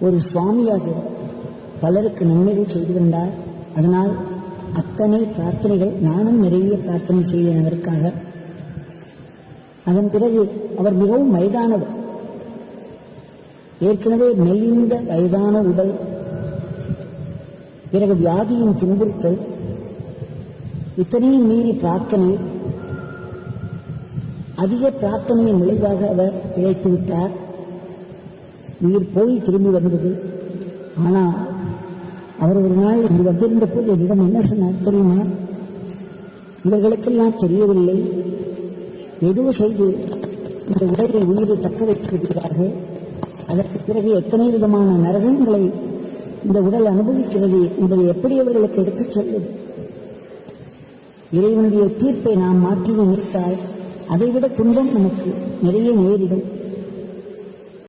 ஒரு சுவாமியாக பலருக்கு நன்மைகள் செய்து வந்தார் அதனால் அத்தனை பிரார்த்தனைகள் நானும் நிறைய பிரார்த்தனை செய்தேன் அவருக்காக. அதன் பிறகு அவர் மிகவும் வயதானவர். ஏற்கனவே மெலிந்த வயதான உடல் பிறகு வியாதியின் துன்புறுத்தல் இத்தனையும் மீறி பிரார்த்தனை அதிக பிரார்த்தனையின் விளைவாக அவர் பிழைத்து விட்டார். உயிர் போய் திரும்பி வந்தது ஆனால் அவர் ஒரு நாள் இங்கு வந்திருந்த போது என்னிடம் என்ன சொன்னார் தெரியுமா? இவர்களுக்கெல்லாம் தெரியவில்லை. எதுவும் செய்து இந்த உடலை உயிரை தக்க வைத்திருக்கிறார்கள். அதற்கு பிறகு எத்தனை விதமான நரகங்களை இந்த உடல் அனுபவிக்கிறது என்பதை எப்படி அவர்களுக்கு எடுத்துச் சொல்லும் இறைவனுடைய தீர்ப்பை நாம் மாற்றி நினைத்தால் அதைவிட துன்பம் நமக்கு நிறைய நேரிடும்.